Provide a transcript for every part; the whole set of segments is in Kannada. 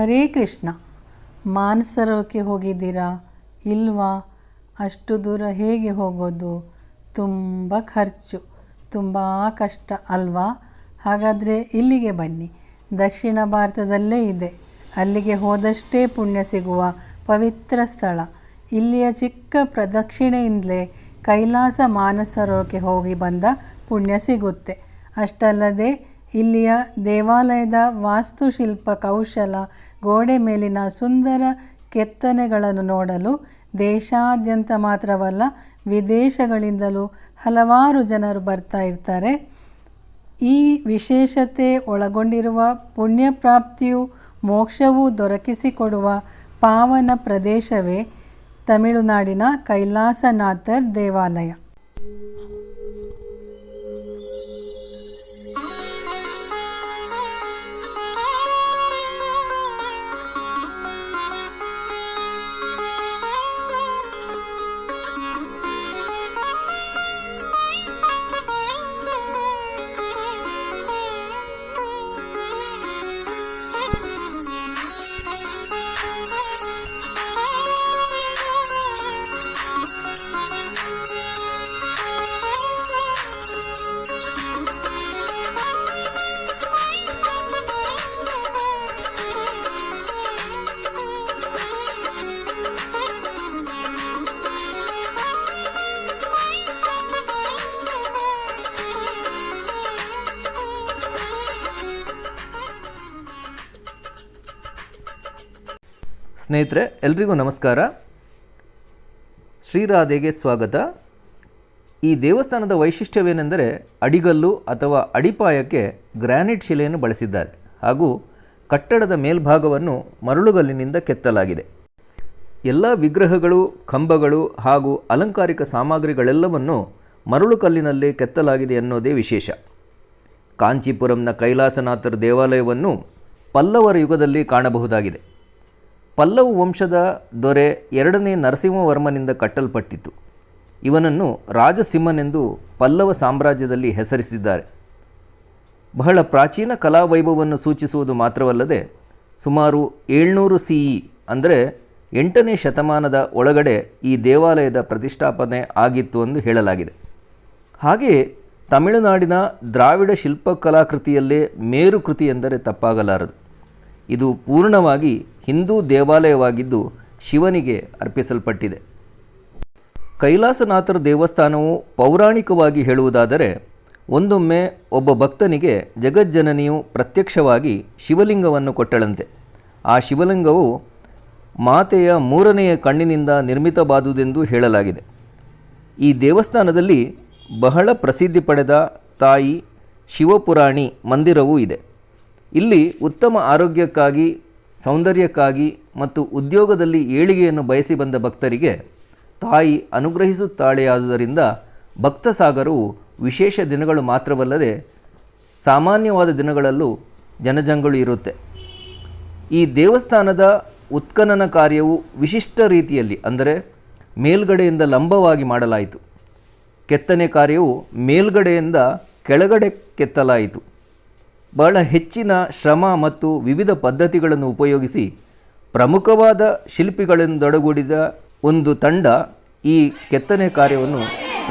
ಹರೇ ಕೃಷ್ಣ ಮಾನಸರೋಕ್ಕೆ ಹೋಗಿದ್ದೀರಾ? ಇಲ್ವಾ? ಅಷ್ಟು ದೂರ ಹೇಗೆ ಹೋಗೋದು? ತುಂಬ ಖರ್ಚು, ತುಂಬ ಕಷ್ಟ ಅಲ್ವಾ? ಹಾಗಾದರೆ ಇಲ್ಲಿಗೆ ಬನ್ನಿ. ದಕ್ಷಿಣ ಭಾರತದಲ್ಲೇ ಇದೆ. ಅಲ್ಲಿಗೆ ಹೋದಷ್ಟೇ ಪುಣ್ಯ ಸಿಗುವ ಪವಿತ್ರ ಸ್ಥಳ. ಇಲ್ಲಿಯ ಚಿಕ್ಕ ಪ್ರದಕ್ಷಿಣೆಯಿಂದಲೇ ಕೈಲಾಸ ಮಾನಸರೋಕ್ಕೆ ಹೋಗಿ ಬಂದ ಪುಣ್ಯ ಸಿಗುತ್ತೆ. ಅಷ್ಟಲ್ಲದೆ ಇಲ್ಲಿಯ ದೇವಾಲಯದ ವಾಸ್ತುಶಿಲ್ಪ ಕೌಶಲ ಗೋಡೆ ಮೇಲಿನ ಸುಂದರ ಕೆತ್ತನೆಗಳನ್ನು ನೋಡಲು ದೇಶಾದ್ಯಂತ ಮಾತ್ರವಲ್ಲ, ವಿದೇಶಗಳಿಂದಲೂ ಹಲವಾರು ಜನರು ಬರ್ತಾ ಇರ್ತಾರೆ. ಈ ವಿಶೇಷತೆ ಒಳಗೊಂಡಿರುವ ಪುಣ್ಯಪ್ರಾಪ್ತಿಯು ಮೋಕ್ಷವು ದೊರಕಿಸಿಕೊಡುವ ಪಾವನ ಪ್ರದೇಶವೇ ತಮಿಳುನಾಡಿನ ಕೈಲಾಸನಾಥರ್ ದೇವಾಲಯ. ಸ್ನೇಹಿತರೆ, ಎಲ್ರಿಗೂ ನಮಸ್ಕಾರ. ಶ್ರೀರಾಧೆಗೆ ಸ್ವಾಗತ. ಈ ದೇವಸ್ಥಾನದ ವೈಶಿಷ್ಟ್ಯವೇನೆಂದರೆ ಅಡಿಗಲ್ಲು ಅಥವಾ ಅಡಿಪಾಯಕ್ಕೆ ಗ್ರಾನೈಟ್ ಶಿಲೆಯನ್ನು ಬಳಸಿದ್ದಾರೆ ಹಾಗೂ ಕಟ್ಟಡದ ಮೇಲ್ಭಾಗವನ್ನು ಮರಳುಗಲ್ಲಿನಿಂದ ಕೆತ್ತಲಾಗಿದೆ. ಎಲ್ಲ ವಿಗ್ರಹಗಳು, ಕಂಬಗಳು ಹಾಗೂ ಅಲಂಕಾರಿಕ ಸಾಮಗ್ರಿಗಳೆಲ್ಲವನ್ನು ಮರಳುಕಲ್ಲಿನಲ್ಲೇ ಕೆತ್ತಲಾಗಿದೆ ಅನ್ನೋದೇ ವಿಶೇಷ. ಕಾಂಚೀಪುರಂನ ಕೈಲಾಸನಾಥರ ದೇವಾಲಯವನ್ನು ಪಲ್ಲವರ ಯುಗದಲ್ಲಿ ಕಾಣಬಹುದಾಗಿದೆ. ಪಲ್ಲವ ವಂಶದ ದೊರೆ ಎರಡನೇ ನರಸಿಂಹವರ್ಮನಿಂದ ಕಟ್ಟಲ್ಪಟ್ಟಿತು. ಇವನನ್ನು ರಾಜಸಿಂಹನೆಂದು ಪಲ್ಲವ ಸಾಮ್ರಾಜ್ಯದಲ್ಲಿ ಹೆಸರಿಸಿದ್ದಾರೆ. ಬಹಳ ಪ್ರಾಚೀನ ಕಲಾವೈಭವವನ್ನು ಸೂಚಿಸುವುದು ಮಾತ್ರವಲ್ಲದೆ ಸುಮಾರು ಏಳ್ನೂರು ಸಿ ಇ ಅಂದರೆ ಎಂಟನೇ ಶತಮಾನದ ಒಳಗಡೆ ಈ ದೇವಾಲಯದ ಪ್ರತಿಷ್ಠಾಪನೆ ಆಗಿತ್ತು ಎಂದು ಹೇಳಲಾಗಿದೆ. ಹಾಗೆಯೇ ತಮಿಳುನಾಡಿನ ದ್ರಾವಿಡ ಶಿಲ್ಪಕಲಾಕೃತಿಯಲ್ಲೇ ಮೇರುಕೃತಿ ಎಂದರೆ ತಪ್ಪಾಗಲಾರದು. ಇದು ಪೂರ್ಣವಾಗಿ ಹಿಂದೂ ದೇವಾಲಯವಾಗಿದ್ದು ಶಿವನಿಗೆ ಅರ್ಪಿಸಲ್ಪಟ್ಟಿದೆ. ಕೈಲಾಸನಾಥರ ದೇವಸ್ಥಾನವು ಪೌರಾಣಿಕವಾಗಿ ಹೇಳುವುದಾದರೆ, ಒಂದೊಮ್ಮೆ ಒಬ್ಬ ಭಕ್ತನಿಗೆ ಜಗಜ್ಜನನಿಯು ಪ್ರತ್ಯಕ್ಷವಾಗಿ ಶಿವಲಿಂಗವನ್ನು ಕೊಟ್ಟಳಂತೆ. ಆ ಶಿವಲಿಂಗವು ಮಾತೆಯ ಮೂರನೆಯ ಕಣ್ಣಿನಿಂದ ನಿರ್ಮಿತವಾದುದೆಂದು ಹೇಳಲಾಗಿದೆ. ಈ ದೇವಸ್ಥಾನದಲ್ಲಿ ಬಹಳ ಪ್ರಸಿದ್ಧಿ ಪಡೆದ ತಾಯಿ ಶಿವಪುರಾಣಿ ಮಂದಿರವೂ ಇದೆ. ಇಲ್ಲಿ ಉತ್ತಮ ಆರೋಗ್ಯಕ್ಕಾಗಿ, ಸೌಂದರ್ಯಕ್ಕಾಗಿ ಮತ್ತು ಉದ್ಯೋಗದಲ್ಲಿ ಏಳಿಗೆಯನ್ನು ಬಯಸಿ ಬಂದ ಭಕ್ತರಿಗೆ ತಾಯಿ ಅನುಗ್ರಹಿಸುತ್ತಾಳೆಯಾದುದರಿಂದ ಭಕ್ತಸಾಗರವು ವಿಶೇಷ ದಿನಗಳು ಮಾತ್ರವಲ್ಲದೆ ಸಾಮಾನ್ಯವಾದ ದಿನಗಳಲ್ಲೂ ಜನಜಂಗುಳಿ ಇರುತ್ತೆ. ಈ ದೇವಸ್ಥಾನದ ಉತ್ಖನನ ಕಾರ್ಯವು ವಿಶಿಷ್ಟ ರೀತಿಯಲ್ಲಿ ಅಂದರೆ ಮೇಲ್ಗಡೆಯಿಂದ ಲಂಬವಾಗಿ ಮಾಡಲಾಯಿತು. ಕೆತ್ತನೆ ಕಾರ್ಯವು ಮೇಲ್ಗಡೆಯಿಂದ ಕೆಳಗಡೆ ಕೆತ್ತಲಾಯಿತು. ಬಹಳ ಹೆಚ್ಚಿನ ಶ್ರಮ ಮತ್ತು ವಿವಿಧ ಪದ್ಧತಿಗಳನ್ನು ಉಪಯೋಗಿಸಿ ಪ್ರಮುಖವಾದ ಶಿಲ್ಪಿಗಳಿಂದೊಡಗೂಡಿದ ಒಂದು ತಂಡ ಈ ಕೆತ್ತನೆ ಕಾರ್ಯವನ್ನು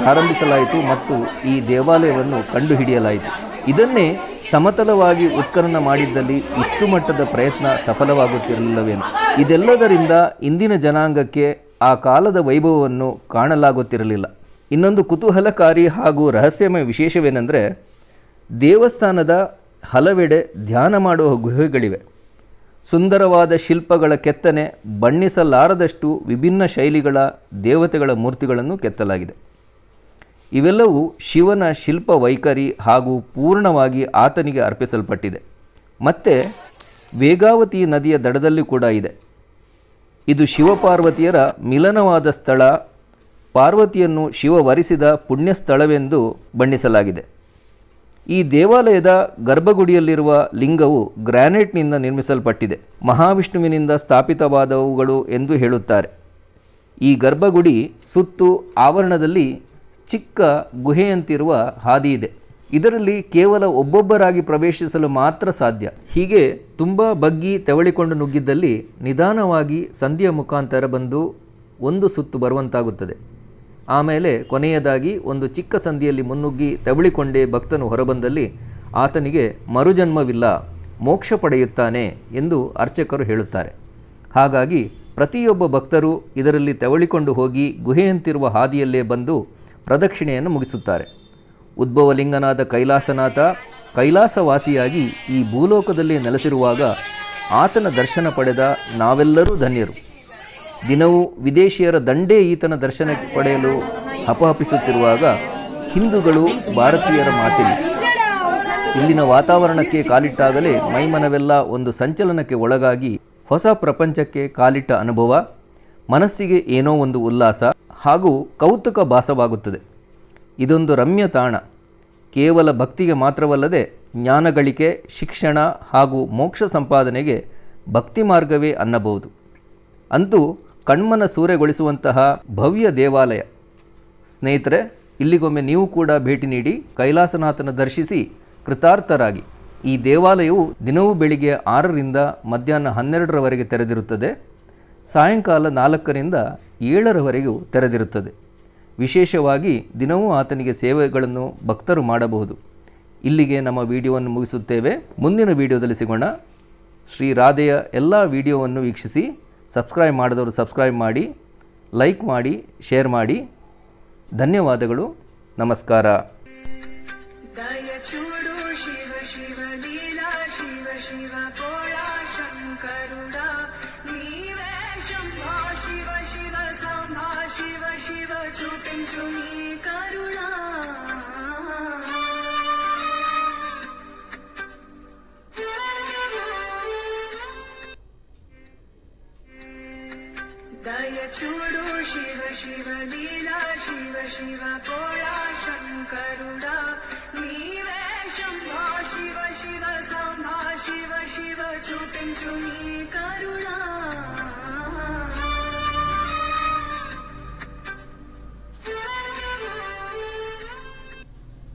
ಪ್ರಾರಂಭಿಸಲಾಯಿತು ಮತ್ತು ಈ ದೇವಾಲಯವನ್ನು ಕಂಡುಹಿಡಿಯಲಾಯಿತು. ಇದನ್ನೇ ಸಮತಲವಾಗಿ ಉತ್ಖನನ ಮಾಡಿದ್ದಲ್ಲಿ ಇಷ್ಟು ಮಟ್ಟದ ಪ್ರಯತ್ನ ಸಫಲವಾಗುತ್ತಿರಲಿಲ್ಲವೇನು? ಇದೆಲ್ಲದರಿಂದ ಇಂದಿನ ಜನಾಂಗಕ್ಕೆ ಆ ಕಾಲದ ವೈಭವವನ್ನು ಕಾಣಲಾಗುತ್ತಿರಲಿಲ್ಲ. ಇನ್ನೊಂದು ಕುತೂಹಲಕಾರಿ ಹಾಗೂ ರಹಸ್ಯಮಯ ವಿಶೇಷವೇನೆಂದರೆ ದೇವಸ್ಥಾನದ ಹಲವೆಡೆ ಧ್ಯಾನ ಮಾಡುವ ಗುಹೆಗಳಿವೆ. ಸುಂದರವಾದ ಶಿಲ್ಪಗಳ ಕೆತ್ತನೆ ಬಣ್ಣಿಸಲಾರದಷ್ಟು ವಿಭಿನ್ನ ಶೈಲಿಗಳ ದೇವತೆಗಳ ಮೂರ್ತಿಗಳನ್ನು ಕೆತ್ತಲಾಗಿದೆ. ಇವೆಲ್ಲವೂ ಶಿವನ ಶಿಲ್ಪ ವೈಖರಿ ಹಾಗೂ ಪೂರ್ಣವಾಗಿ ಆತನಿಗೆ ಅರ್ಪಿಸಲ್ಪಟ್ಟಿದೆ. ಮತ್ತು ವೇಗಾವತಿ ನದಿಯ ದಡದಲ್ಲಿ ಕೂಡ ಇದೆ. ಇದು ಶಿವಪಾರ್ವತಿಯರ ಮಿಲನವಾದ ಸ್ಥಳ. ಪಾರ್ವತಿಯನ್ನು ಶಿವ ವರಿಸಿದ ಪುಣ್ಯ ಸ್ಥಳವೆಂದು ಬಣ್ಣಿಸಲಾಗಿದೆ. ಈ ದೇವಾಲಯದ ಗರ್ಭಗುಡಿಯಲ್ಲಿರುವ ಲಿಂಗವು ಗ್ರಾನೈಟ್ನಿಂದ ನಿರ್ಮಿಸಲ್ಪಟ್ಟಿದೆ. ಮಹಾವಿಷ್ಣುವಿನಿಂದ ಸ್ಥಾಪಿತವಾದವುಗಳು ಎಂದು ಹೇಳುತ್ತಾರೆ. ಈ ಗರ್ಭಗುಡಿ ಸುತ್ತು ಆವರಣದಲ್ಲಿ ಚಿಕ್ಕ ಗುಹೆಯಂತಿರುವ ಹಾದಿ ಇದೆ. ಇದರಲ್ಲಿ ಕೇವಲ ಒಬ್ಬೊಬ್ಬರಾಗಿ ಪ್ರವೇಶಿಸಲು ಮಾತ್ರ ಸಾಧ್ಯ. ಹೀಗೆ ತುಂಬ ಬಗ್ಗಿ ತೆವಳಿಕೊಂಡು ನುಗ್ಗಿದ್ದಲ್ಲಿ ನಿಧಾನವಾಗಿ ಸಂಧಿಯ ಮುಖಾಂತರ ಬಂದು ಒಂದು ಸುತ್ತು ಬರುವಂತಾಗುತ್ತದೆ. ಆಮೇಲೆ ಕೊನೆಯದಾಗಿ ಒಂದು ಚಿಕ್ಕ ಸಂಧಿಯಲ್ಲಿ ಮುನ್ನುಗ್ಗಿ ತವಳಿಕೊಂಡೇ ಭಕ್ತನು ಹೊರಬಂದಲ್ಲಿ, ಆತನಿಗೆ ಮರುಜನ್ಮವಿಲ್ಲ, ಮೋಕ್ಷ ಪಡೆಯುತ್ತಾನೆ ಎಂದು ಅರ್ಚಕರು ಹೇಳುತ್ತಾರೆ. ಹಾಗಾಗಿ ಪ್ರತಿಯೊಬ್ಬ ಭಕ್ತರು ಇದರಲ್ಲಿ ತೆವಳಿಕೊಂಡು ಹೋಗಿ ಗುಹೆಯಂತಿರುವ ಹಾದಿಯಲ್ಲೇ ಬಂದು ಪ್ರದಕ್ಷಿಣೆಯನ್ನು ಮುಗಿಸುತ್ತಾರೆ. ಉದ್ಭವಲಿಂಗನಾದ ಕೈಲಾಸನಾಥ ಕೈಲಾಸವಾಸಿಯಾಗಿ ಈ ಭೂಲೋಕದಲ್ಲಿ ನೆಲೆಸಿರುವಾಗ ಆತನ ದರ್ಶನ ಪಡೆದ ನಾವೆಲ್ಲರೂ ಧನ್ಯರು. ದಿನವೂ ವಿದೇಶಿಯರ ದಂಡೇ ಈತನ ದರ್ಶನ ಪಡೆಯಲು ಹಪಹಪಿಸುತ್ತಿರುವಾಗ ಹಿಂದೂಗಳು ಭಾರತೀಯರ ಮಾತಿಲ್ಲ ಇಲ್ಲಿನ ವಾತಾವರಣಕ್ಕೆ ಕಾಲಿಟ್ಟಾಗಲೇ ಮೈಮನವೆಲ್ಲ ಒಂದು ಸಂಚಲನಕ್ಕೆ ಒಳಗಾಗಿ ಹೊಸ ಪ್ರಪಂಚಕ್ಕೆ ಕಾಲಿಟ್ಟ ಅನುಭವ, ಮನಸ್ಸಿಗೆ ಏನೋ ಒಂದು ಉಲ್ಲಾಸ ಹಾಗೂ ಕೌತುಕ ಭಾಸವಾಗುತ್ತದೆ. ಇದೊಂದು ರಮ್ಯ ತಾಣ. ಕೇವಲ ಭಕ್ತಿಗೆ ಮಾತ್ರವಲ್ಲದೆ ಜ್ಞಾನಗಳಿಕೆ, ಶಿಕ್ಷಣ ಹಾಗೂ ಮೋಕ್ಷ ಸಂಪಾದನೆಗೆ ಭಕ್ತಿ ಮಾರ್ಗವೇ ಅನ್ನಬಹುದು. ಅಂತೂ ಕಣ್ಮನ ಸೂರೆಗೊಳಿಸುವಂತಹ ಭವ್ಯ ದೇವಾಲಯ. ಸ್ನೇಹಿತರೆ, ಇಲ್ಲಿಗೊಮ್ಮೆ ನೀವು ಕೂಡ ಭೇಟಿ ನೀಡಿ ಕೈಲಾಸನಾಥನ ದರ್ಶಿಸಿ ಕೃತಾರ್ಥರಾಗಿ. ಈ ದೇವಾಲಯವು ದಿನವೂ ಬೆಳಿಗ್ಗೆ ಆರರಿಂದ ಮಧ್ಯಾಹ್ನ ಹನ್ನೆರಡರವರೆಗೆ ತೆರೆದಿರುತ್ತದೆ. ಸಾಯಂಕಾಲ ನಾಲ್ಕರಿಂದ ಏಳರವರೆಗೂ ತೆರೆದಿರುತ್ತದೆ. ವಿಶೇಷವಾಗಿ ದಿನವೂ ಆತನಿಗೆ ಸೇವೆಗಳನ್ನು ಭಕ್ತರು ಮಾಡಬಹುದು. ಇಲ್ಲಿಗೆ ನಮ್ಮ ವಿಡಿಯೋವನ್ನು ಮುಗಿಸುತ್ತೇವೆ. ಮುಂದಿನ ವಿಡಿಯೋದಲ್ಲಿ ಸಿಗೋಣ. ಶ್ರೀ ರಾಧೆಯ ಎಲ್ಲ ವಿಡಿಯೋವನ್ನು ವೀಕ್ಷಿಸಿ. ಸಬ್ಸ್ಕ್ರೈಬ್ ಮಾಡಿದವರು ಸಬ್ಸ್ಕ್ರೈಬ್ ಮಾಡಿ ಲೈಕ್ ಮಾಡಿ ಶೇರ್ ಮಾಡಿ. ಧನ್ಯವಾದಗಳು. ನಮಸ್ಕಾರ. ಶಿವ ಶಿವ ನೀ దయ చూడు శివ శివ లీలా శివ శివ భోళా శంకరుడా. నీవే శంభో శివ శివ సాంబా శివ శివ చూపించు నీ కరుణా.